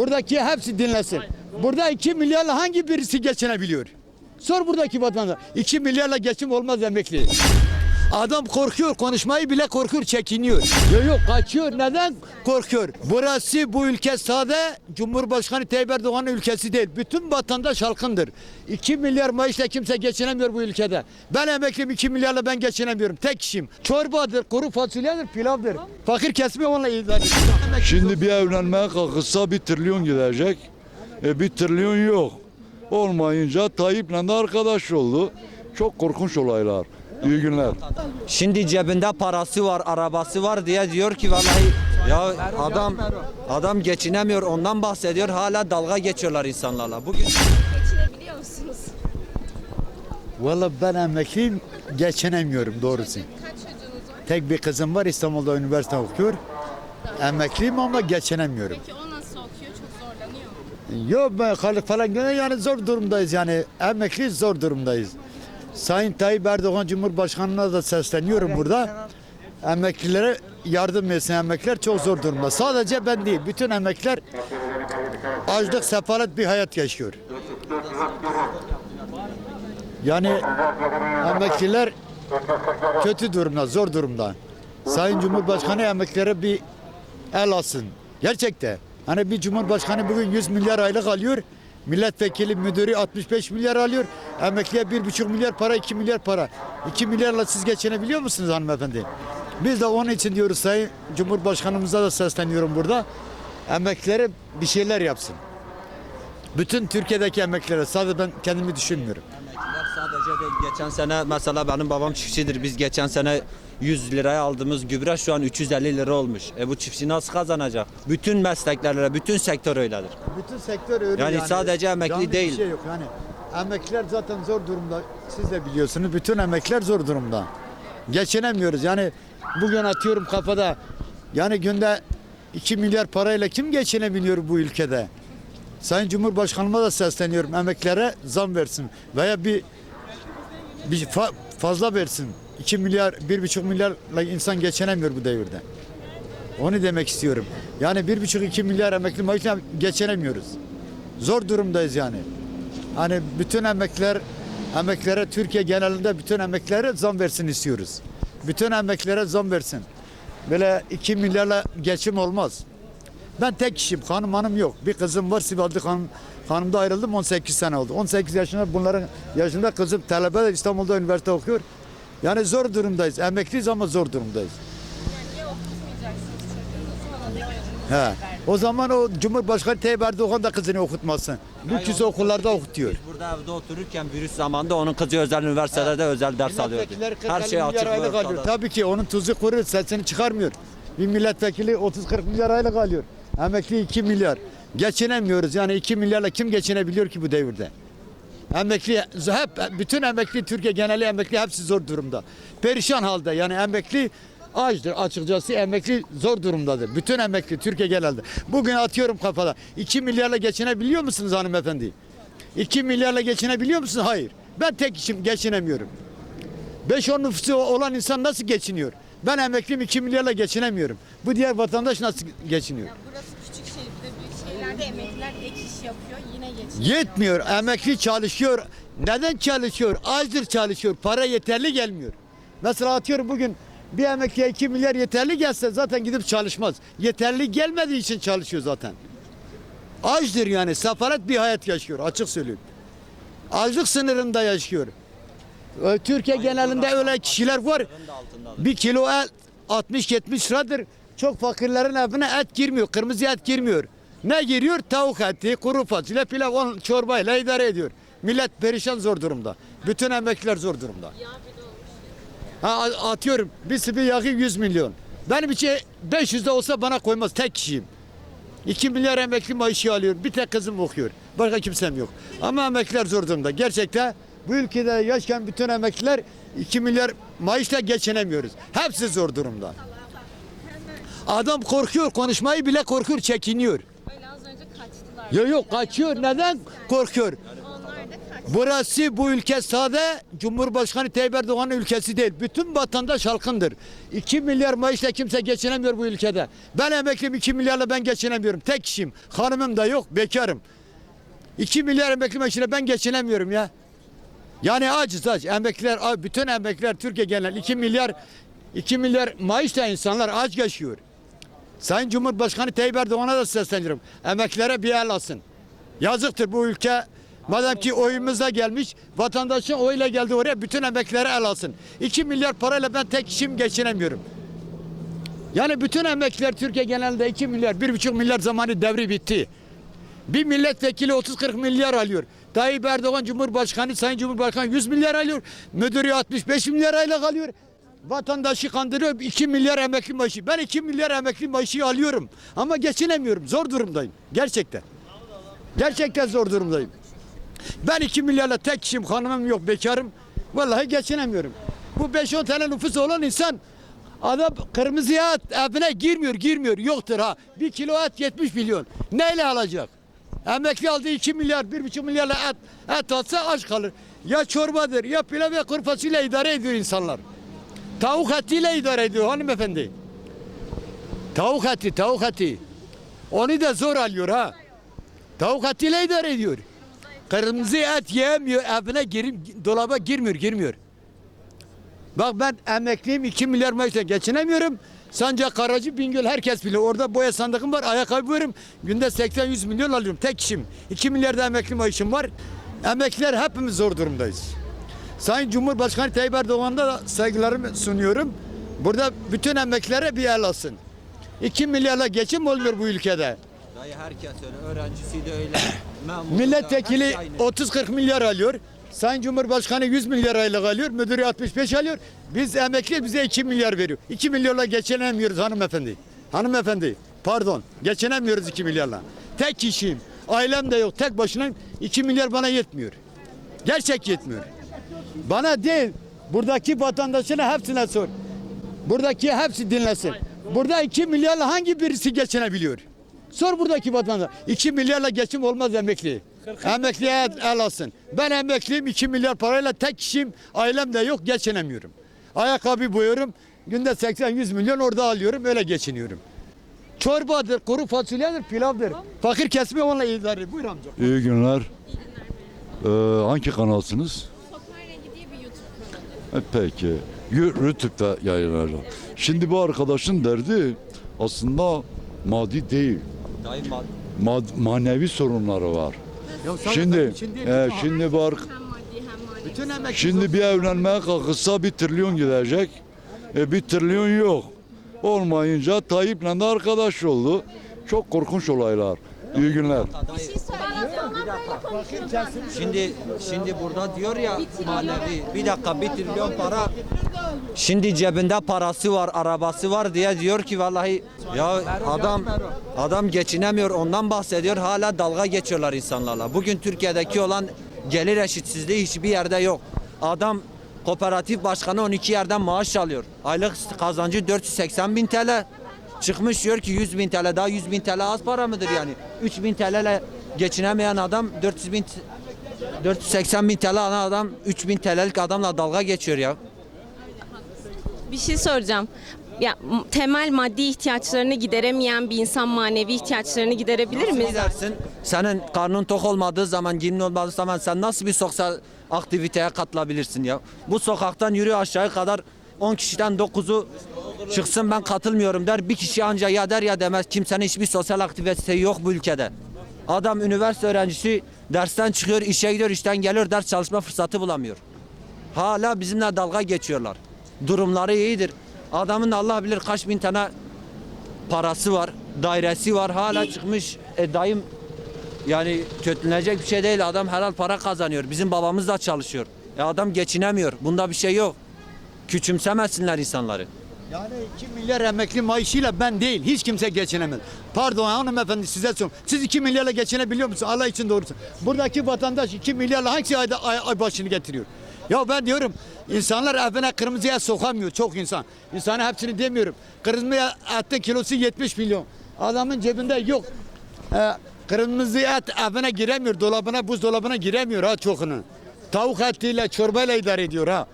Buradaki hepsi dinlesin. Burada 2 milyarla hangi birisi geçinebiliyor? Sor buradaki vatandaş. 2 milyarla geçim olmaz emekli. Adam korkuyor, konuşmayı bile korkuyor, çekiniyor. Yok yok kaçıyor. Neden korkuyor? Burası bu ülke sade Cumhurbaşkanı Tayyip Erdoğan'ın ülkesi değil. Bütün vatandaş halkındır. 2 milyar maaşla kimse geçinemiyor bu ülkede. Ben emekliyim 2 milyarla ben geçinemiyorum. Tek kişiyim. Çorbadır, kuru fasulyedir, pilavdır. Fakir kesimi onunla idare. Şimdi bir evlenmeye kalkışsa bir trilyon gidecek. E bir trilyon yok. Olmayınca Tayyip'le de arkadaş oldu. Çok korkunç olaylar. İyi günler. Şimdi cebinde parası var, arabası var diye diyor ki vallahi ya adam adam geçinemiyor ondan bahsediyor hala dalga geçiyorlar insanlarla. Bugün Geçinebiliyor musunuz? Valla ben emekliyim, geçinemiyorum doğrusu. Kaç çocuğunuz var? Tek bir kızım var İstanbul'da üniversite okuyor. Emekliyim ama geçinemiyorum. Peki o nasıl okuyor? Çok zorlanıyor mu? Yok ben kalık falan gene yani zor durumdayız yani emekli zor durumdayız. Sayın Tayyip Erdoğan Cumhurbaşkanı'na da sesleniyorum burada. Emeklilere yardım etsin emekliler çok zor durumda. Sadece ben değil bütün emekliler açlık sefalet bir hayat yaşıyor. Yani emekliler kötü durumda, zor durumda. Sayın Cumhurbaşkanı emeklilere bir el alsın. Gerçekte. Hani bir cumhurbaşkanı bugün 100 milyar aylık alıyor. Milletvekili müdürü 65 milyar alıyor. Emekliye 1,5 milyar para, 2 milyar para. 2 milyarla siz geçinebiliyor musunuz hanımefendi? Biz de onun için diyoruz Sayın Cumhurbaşkanımıza da sesleniyorum burada. Emeklilere bir şeyler yapsın. Bütün Türkiye'deki emeklilere sadece ben kendimi düşünmüyorum. Sadece değil. Geçen sene mesela benim babam çiftçidir. Biz geçen sene 100 liraya aldığımız gübre şu an 350 lira olmuş. E bu çiftçi nasıl kazanacak? Bütün mesleklerle, bütün sektör öyledir. Bütün sektör öyle Yani sadece emekli değil. Bir şey yok yani. Emekliler zaten zor durumda. Siz de biliyorsunuz. Bütün emekliler zor durumda. Geçinemiyoruz. Yani bugün atıyorum kafada. Yani günde 2 milyar parayla kim geçinebiliyor bu ülkede? Sayın Cumhurbaşkanıma da sesleniyorum. Emeklilere zam versin. Veya bir bir fa- fazla versin. 2 milyar, 1,5 milyarla insan geçinemiyor bu devirde. Onu demek istiyorum. Yani 1,5-2 milyar emekli maaşla geçinemiyoruz. Zor durumdayız yani. Hani bütün emekliler, emeklere Türkiye genelinde bütün emeklilere zam versin istiyoruz. Bütün emeklilere zam versin. Böyle 2 milyarla geçim olmaz. Ben tek kişiyim, hanım hanım yok. Bir kızım var, Sivaslı hanım, hanımda ayrıldım 18 sene oldu. 18 yaşında bunların yaşında kızım talebe de İstanbul'da üniversite okuyor. Yani zor durumdayız. Emekliyiz ama zor durumdayız. He. O zaman o Cumhurbaşkanı Tayyip Erdoğan da kızını okutmasın. Lüks okullarda okutuyor. Biz burada evde otururken virüs zamanında onun kızı özel üniversitede özel ders alıyordu. Milletvekilleri 40 Her şey açık. Tabii ki onun tuzu kuru sesini çıkarmıyor. Bir milletvekili 30-40 milyar aylık alıyor. Emekli 2 milyar. Geçinemiyoruz yani 2 milyarla kim geçinebiliyor ki bu devirde? Emekli hep bütün emekli Türkiye geneli emekli hepsi zor durumda. Perişan halde yani emekli açtır açıkçası emekli zor durumdadır. Bütün emekli Türkiye genelde. Bugün atıyorum kafada 2 milyarla geçinebiliyor musunuz hanımefendi? 2 milyarla geçinebiliyor musunuz? Hayır. Ben tek kişim geçinemiyorum. 5-10 nüfusu olan insan nasıl geçiniyor? Ben emekliyim 2 milyarla geçinemiyorum. Bu diğer vatandaş nasıl geçiniyor? Ya burası küçük şehir, bir de büyük şehirlerde emekliler ek iş yapıyor, yine geçiniyor. Yetmiyor. Emekli çalışıyor. Neden çalışıyor? Azdır çalışıyor. Para yeterli gelmiyor. Mesela atıyorum bugün bir emekliye 2 milyar yeterli gelse zaten gidip çalışmaz. Yeterli gelmediği için çalışıyor zaten. Açdır yani. Sefalet bir hayat yaşıyor. Açık söylüyorum. Açlık sınırında yaşıyor. Ee, Türkiye genelinde öyle kişiler var. Bir kilo et 60-70 liradır. Çok fakirlerin evine et girmiyor. Kırmızı et girmiyor. Ne giriyor? Tavuk eti, kuru fasulye, pilav, on çorbayla idare ediyor. Millet perişan zor durumda. Bütün emekliler zor durumda. Ha, atıyorum bir sıvı yağı 100 milyon. Benim için 500 de olsa bana koymaz. Tek kişiyim. 2 milyar emekli maaşı alıyor. Bir tek kızım okuyor. Başka kimsem yok. Ama emekliler zor durumda. Gerçekten bu ülkede yaşayan bütün emekliler 2 milyar maaşla geçinemiyoruz. Hepsi zor durumda. Adam korkuyor, konuşmayı bile korkuyor, çekiniyor. Öyle az önce kaçtılar. Yok yok kaçıyor. Neden korkuyor? Burası bu ülke sade Cumhurbaşkanı Tayyip Erdoğan'ın ülkesi değil. Bütün vatandaş halkındır. 2 milyar maaşla kimse geçinemiyor bu ülkede. Ben emekliyim 2 milyarla ben geçinemiyorum. Tek kişiyim. Hanımım da yok bekarım. 2 milyar emekli maaşıyla ben geçinemiyorum ya. Yani aciz aç. Emekliler, bütün emekliler Türkiye genel 2 milyar 2 milyar maaşla insanlar aç yaşıyor. Sayın Cumhurbaşkanı Tayyip Erdoğan'a da sesleniyorum. Emeklilere bir el alsın. Yazıktır bu ülke. Madem ki oyumuzda gelmiş, vatandaşın oyuyla geldi oraya bütün emeklilere el alsın. 2 milyar parayla ben tek kişim geçinemiyorum. Yani bütün emekliler Türkiye genelinde 2 milyar, 1,5 milyar zamanı devri bitti. Bir milletvekili 30-40 milyar alıyor. Tayyip Erdoğan Cumhurbaşkanı, Sayın Cumhurbaşkanı 100 milyar alıyor. Müdürü 65 milyar aylık alıyor. Vatandaşı kandırıyor 2 milyar emekli maaşı. Ben 2 milyar emekli maaşı alıyorum. Ama geçinemiyorum. Zor durumdayım. Gerçekten. Gerçekten zor durumdayım. Ben 2 milyarla tek kişiyim, hanımım yok, bekarım. Vallahi geçinemiyorum. Bu 5-10 tane nüfus olan insan adam kırmızı et evine girmiyor, girmiyor. Yoktur ha. Bir kilo et 70 milyon. Neyle alacak? Emekli aldığı 2 milyar, 1,5 milyarla et, et alsa aç kalır. Ya çorbadır, ya pilav ya kuru fasulye idare ediyor insanlar. Tavuk etiyle idare ediyor hanımefendi. Tavuk eti, tavuk eti. Onu da zor alıyor ha. Tavuk etiyle idare ediyor. Kırmızı et yemiyor, evine girim, dolaba girmiyor, girmiyor. Bak ben emekliyim, 2 milyar maaşla geçinemiyorum. Sancak Karacı, Bingöl herkes biliyor. Orada boya sandığım var, ayakkabı veririm. Günde 80-100 milyon alıyorum, tek kişim. 2 milyar da emekli maaşım var. Emekliler hepimiz zor durumdayız. Sayın Cumhurbaşkanı Tayyip Erdoğan'da da saygılarımı sunuyorum. Burada bütün emeklilere bir el alsın. 2 milyarla geçim olmuyor bu ülkede. Dayı herkes öyle. Öğrencisi de öyle. Milletvekili hepsi aynı. 30-40 milyar alıyor. Sayın Cumhurbaşkanı 100 milyar aylık alıyor. Müdürü 65 alıyor. Biz emekli bize 2 milyar veriyor. 2 milyarla geçinemiyoruz hanımefendi. Hanımefendi pardon geçinemiyoruz 2 milyarla. Tek kişiyim. Ailem de yok. Tek başınayım. 2 milyar bana yetmiyor. Gerçek yetmiyor. Bana değil. Buradaki vatandaşına hepsine sor. Buradaki hepsi dinlesin. Burada 2 milyarla hangi birisi geçinebiliyor? Sor buradaki vatandaş. 2 milyarla geçim olmaz emekli. Emekliye el alsın. Ben emekliyim 2 milyar parayla tek kişiyim. Ailem de yok geçinemiyorum. Ayakkabı boyuyorum. Günde 80-100 milyon orada alıyorum öyle geçiniyorum. Çorbadır, kuru fasulyedir, pilavdır. Fakir kesimi onunla idare. Buyur amca. İyi günler. Ee, hangi kanalsınız? Sokağın Rengi diye bir YouTube kanalı. E, peki. Yu- YouTube'da yayınlanacak. Şimdi bu arkadaşın derdi aslında maddi değil. Mad- manevi sorunları var. Şimdi e, şimdi var Hem maddi hem manevi. bütün emekli şimdi bir evlenmeye kalkışsa bir trilyon gidecek. E, bir trilyon yok. Olmayınca Tayyip'le de arkadaş oldu. Çok korkunç olaylar. İyi günler. Bir şey. Şimdi şimdi burada diyor ya manevi bir dakika bir trilyon para şimdi cebinde parası var arabası var diye diyor ki vallahi ya adam adam geçinemiyor ondan bahsediyor hala dalga geçiyorlar insanlarla. Bugün Türkiye'deki olan gelir eşitsizliği hiçbir yerde yok. Adam kooperatif başkanı 12 yerden maaş alıyor. Aylık kazancı 480 bin TL. Çıkmış diyor ki 100 bin TL daha 100 bin TL az para mıdır yani? 3 bin TL ile geçinemeyen adam 400 bin 480 bin TL alan adam 3000 TL'lik adamla dalga geçiyor ya. Bir şey soracağım. Ya temel maddi ihtiyaçlarını gideremeyen bir insan manevi ihtiyaçlarını giderebilir mi? Gidersin senin karnın tok olmadığı zaman, girnin olmadığı zaman sen nasıl bir sosyal aktiviteye katılabilirsin ya? Bu sokaktan yürü aşağı kadar 10 kişiden 9'u çıksın ben katılmıyorum der. Bir kişi anca ya der ya demez. Kimsenin hiçbir sosyal aktivitesi yok bu ülkede. Adam üniversite öğrencisi dersten çıkıyor, işe gidiyor, işten geliyor, ders çalışma fırsatı bulamıyor. Hala bizimle dalga geçiyorlar. Durumları iyidir. Adamın Allah bilir kaç bin tane parası var, dairesi var. Hala çıkmış e, dayım yani kötülenecek bir şey değil. Adam helal para kazanıyor. Bizim babamız da çalışıyor. E adam geçinemiyor. Bunda bir şey yok. Küçümsemesinler insanları. Yani 2 milyar emekli maaşıyla ben değil hiç kimse geçinemez. Pardon hanımefendi size soruyorum. Siz 2 milyarla geçinebiliyor musunuz? Allah için doğrusu. Buradaki vatandaş 2 milyarla hangisi ayda ay, ay başını getiriyor? Ya ben diyorum insanlar evine kırmızıya sokamıyor çok insan. İnsanı hepsini demiyorum. Kırmızı etin kilosu 70 milyon. Adamın cebinde yok. Ee, kırmızı et evine giremiyor. Dolabına buzdolabına giremiyor ha çokunu. Tavuk etiyle çorbayla idare ediyor ha.